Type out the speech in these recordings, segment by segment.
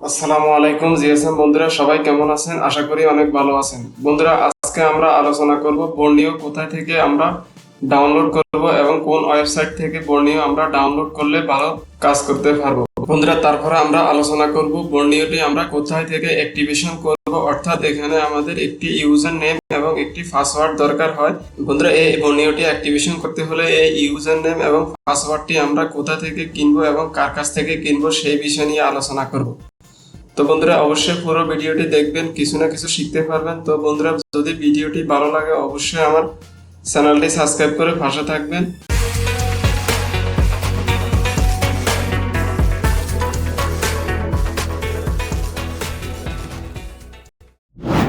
আসসালামু আলাইকুম জিএসএম বন্ধুরা, সবাই কেমন আছেন? আশা করি অনেক ভালো আছেন। বন্ধুরা, আজকে আমরা আলোচনা করব বর্ণীয় কোথায় থেকে আমরা ডাউনলোড করব এবং কোন ওয়েবসাইট থেকে বর্ণীয় আমরা ডাউনলোড করলে ভালো কাজ করতে পারব। বন্ধুরা, তারপরে আমরা আলোচনা করব বর্ণীয়টি আমরা কোথায় থেকে অ্যাক্টিভেশন করব, অর্থাৎ এখানে আমাদের একটি ইউজার নেম এবং একটি পাসওয়ার্ড দরকার হয়। বন্ধুরা, এই বর্ণীয়টি অ্যাক্টিভেশন করতে হলে এই ইউজার নেম এবং পাসওয়ার্ডটি আমরা কোথা থেকে কিনবো এবং কার কাছ থেকে কিনবো সেই বিষয় নিয়ে আলোচনা করব। তো বন্ধুরা অবশ্যই পুরো ভিডিওটি দেখবেন, কিছু না কিছু শিখতে পারবেন। তো বন্ধুরা, যদি ভিডিওটি ভালো লাগে, অবশ্যই আমার চ্যানেলটি সাবস্ক্রাইব করে পাশে থাকবেন।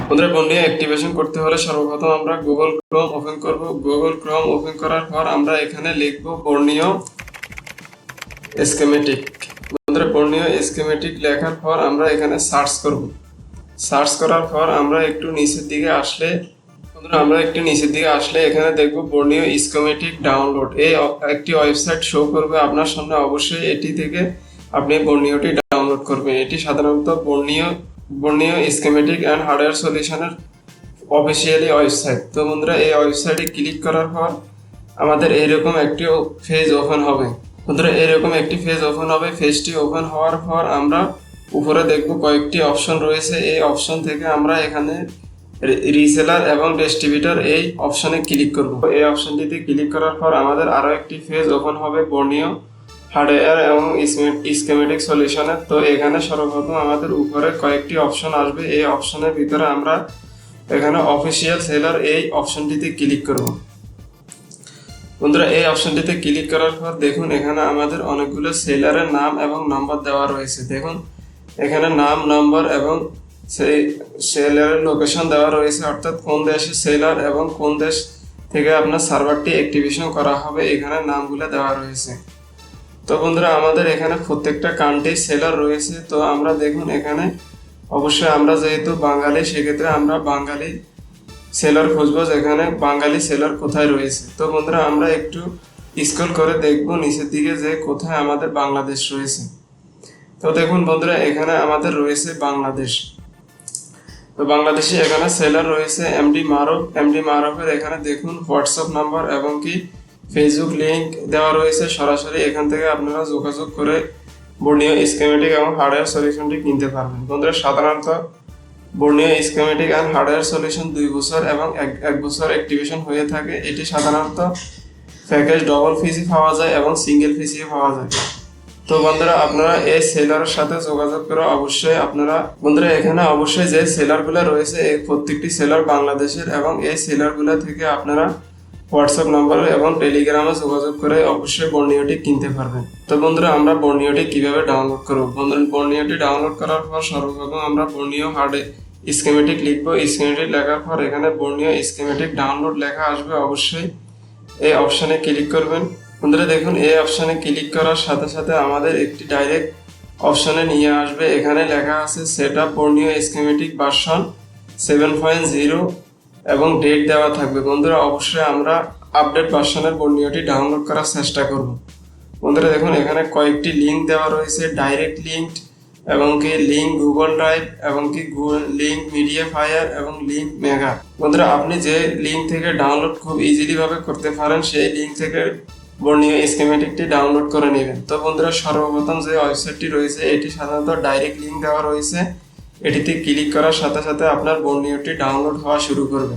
বন্ধুরা বন্ডি অ্যাক্টিভেশন করতে হলে সর্বপ্রথম আমরা গুগল ক্রোম ওপেন করব। গুগল ক্রোম ওপেন করার পর আমরা এখানে লিখব বর্ণীয় স্কেমেটিক স্কেমেটিক লেখার পর আমরা এখানে সার্চ করব। সার্চ করার পর আমরা একটু নিচের দিকে আসলে, বন্ধুরা, আমরা একটু নিচের দিকে আসলে এখানে দেখব বর্ণীয় স্কেমেটিক ডাউনলোড এই একটি ওয়েবসাইট শো করবে আপনার সামনে। অবশ্যই এটি থেকে আপনি বর্ণীয়টি ডাউনলোড করবেন। এটি সাধারণত Borneo Borneo schematic and hardware সলিউশনের officially website তো বন্ধুরা, এই ওয়েবসাইটে ক্লিক করার পর আমাদের এইরকম একটি পেজ ওপেন হবে। বন্ধুরা, এরকম একটি পেজ ওপেন হবে। পেজটি ওপেন হওয়ার পর আমরা উপরে দেখব কয়েকটি অপশন রয়েছে। এই অপশন থেকে আমরা এখানে রিসেলার এবং ডিস্ট্রিবিউটর এই অপশনে ক্লিক করব। এই অপশনটিতে ক্লিক করার পর আমাদের আরও একটি পেজ ওপেন হবে বর্ণীয় হার্ডওয়্যার এবং স্কেমেটিক সলিউশনের তো এখানে সর্বপ্রথম আমাদের উপরে কয়েকটি অপশন আসবে। এই অপশনের ভিতরে আমরা এখানে অফিসিয়াল সেলার এই অপশনটিতে ক্লিক করব। বন্ধুরা, এই অপশনটিতে ক্লিক করার পর দেখুন এখানে আমাদের অনেকগুলো সেলারের নাম এবং নম্বর দেওয়া রয়েছে। দেখুন, এখানে নাম নম্বর এবং সেই সেলারের লোকেশন দেওয়া রয়েছে। অর্থাৎ কোন দেশে সেলার এবং কোন দেশ থেকে আপনার সার্ভারটি অ্যাক্টিভেশন করা হবে, এখানে নামগুলো দেওয়া রয়েছে। তো বন্ধুরা, আমাদের এখানে প্রত্যেকটা কান্ট্রি সেলার রয়েছে। তো আমরা দেখুন এখানে অবশ্যই আমরা যেহেতু বাঙালি, সেক্ষেত্রে আমরা বাঙালি সেলার খুঁজবো যেখানে বাঙালি সেলার কোথায় রয়েছে। তো বন্ধুরা, আমরা একটু স্ক্রল করে দেখব নিচের দিকে যে কোথায় আমাদের বাংলাদেশ রয়েছে। তো দেখুন বন্ধুরা, এখানে আমাদের রয়েছে বাংলাদেশ। তো বাংলাদেশে এখানে সেলার রয়েছে এমডি মারুফ। এমডি মারফের এখানে দেখুন হোয়াটসঅ্যাপ নাম্বার এবং কি ফেসবুক লিঙ্ক দেওয়া রয়েছে। সরাসরি এখান থেকে আপনারা যোগাযোগ করে বর্ণীয় স্কেমেটিক এবং হার্ডওয়্যার সলিউশনটি কিনতে পারবেন। বন্ধুরা, সাধারণত Borneo schematic and hardware solution দুই বছর এবং এক বছর অ্যাক্টিভেশন হয়ে থাকে। এটি সাধারণত প্যাকেজ ডবল ফিসি পাওয়া যায় এবং সিঙ্গেল ফিসিও পাওয়া যায়। তো বন্ধুরা, আপনারা এই সেলারের সাথে যোগাযোগ করে অবশ্যই আপনারা বন্ধুরা, এখানে অবশ্যই যে সেলারগুলো রয়েছে, এই প্রত্যেকটি সেলার বাংলাদেশের এবং এই সেলারগুলো থেকে আপনারা হোয়াটসঅ্যাপ নাম্বারে এবং টেলিগ্রামে যোগাযোগ করে অবশ্যই বর্ণীয়টি কিনতে পারবেন। তো বন্ধুরা, আমরা বর্ণীয়টি কীভাবে ডাউনলোড করব? বন্ধুরা, বর্ণীয়টি ডাউনলোড করার পর সর্বপ্রথম আমরা বর্ণীয় হার্ডে স্কিমেটিক লিখব। স্কিমেটিক লেখার পর এখানে বর্ণীয় স্কিমেটিক ডাউনলোড লেখা আসবে অবশ্যই। এই অপশানে ক্লিক করবেন। বন্ধুরা, দেখুন এই অপশানে ক্লিক করার সাথে সাথে আমাদের একটি ডাইরেক্ট অপশানে নিয়ে আসবে। এখানে লেখা আছে setup Borneo schematic version seven point zero এবং ডেট দেওয়া থাকবে। বন্ধুরা, অবশ্যই আমরা আপডেট ভার্সনের বর্ণীয়টি ডাউনলোড করার চেষ্টা করব। বন্ধুরা, দেখুন, এখানে কয়েকটি লিঙ্ক দেওয়া রয়েছে ডাইরেক্ট লিঙ্ক এবং কি লিঙ্ক গুগল ড্রাইভ এবং কি লিঙ্ক মিডিয়া ফায়ার এবং লিঙ্ক মেগা বন্ধুরা, আপনি যে লিঙ্ক থেকে ডাউনলোড খুব ইজিলি ভাবে করতে পারেন, সেই লিঙ্ক থেকে বর্ণীয় স্কিমেটিকটি ডাউনলোড করে নেবেন। তো বন্ধুরা, সর্বপ্রথম যে ওয়েবসাইটটি রয়েছে, এটি সাধারণত ডাইরেক্ট লিঙ্ক দেওয়া রয়েছে। এটিতে ক্লিক করার সাথে সাথে আপনার বর্ণীয়টি ডাউনলোড হওয়া শুরু করবে।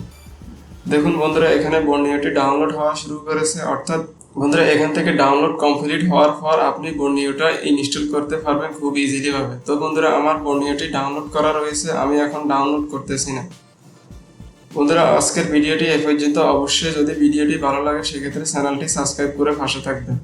দেখুন বন্ধুরা, এখানে বর্ণীয়টি ডাউনলোড হওয়া শুরু করেছে। অর্থাৎ বন্ধুরা, এখান থেকে ডাউনলোড কমপ্লিট হওয়ার পর আপনি বর্ণীয়টা ইনস্টল করতে পারবেন খুব ইজিলিভাবে তো বন্ধুরা, আমার বর্ণীয়টি ডাউনলোড করা রয়েছে। আমি এখন ডাউনলোড করতেছি না। বন্ধুরা, আজকের ভিডিওটি এ পর্যন্ত। অবশ্যই যদি ভিডিওটি ভালো লাগে, সেক্ষেত্রে চ্যানেলটি সাবস্ক্রাইব করে পাশে থাকবেন।